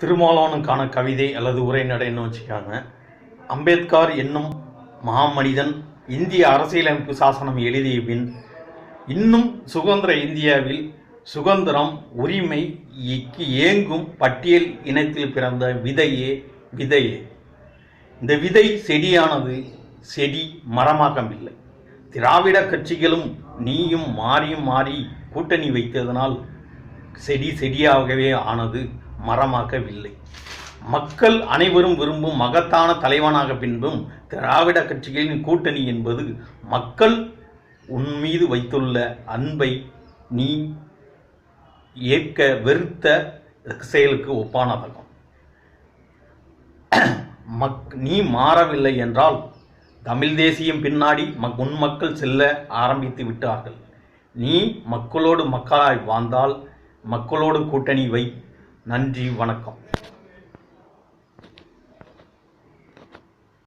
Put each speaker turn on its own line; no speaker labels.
திருமாலோனுக்கான கவிதை அல்லது உரைநடைன்னு வச்சுக்காங்க. அம்பேத்கர் என்னும் மாமனிதன் இந்திய அரசியலமைப்பு சாசனம் எழுதிய பின் இன்னும் சுதந்திர இந்தியாவில் சுதந்திரம் உரிமை இக்கு ஏங்கும் பட்டியல் இனத்தில் பிறந்த விதையே விதையே. இந்த விதை செடியானது செடி மரமாகவில்லை திராவிட கட்சிகளும் நீயும் மாறியும் மாறி கூட்டணி வைத்ததனால் செடி செடியாகவே ஆனது மரமாகவில்லை மக்கள் அனைவரும் விரும்பும் மகத்தான தலைவனாக பின்பும் திராவிட கட்சிகளின் கூட்டணி என்பது மக்கள் உன் மீது வைத்துள்ள அன்பை நீ ஏற்க வெறுத்த செயலுக்கு ஒப்பானதாகும். மக் நீ மாறவில்லை என்றால் தமிழ் தேசியம் பின்னாடி மக் உன் மக்கள் செல்ல ஆரம்பித்து விட்டார்கள். நீ மக்களோடு மக்களாய் வாழ்ந்தால் மக்களோடு கூட்டணி வை நன்றி வணக்கம்.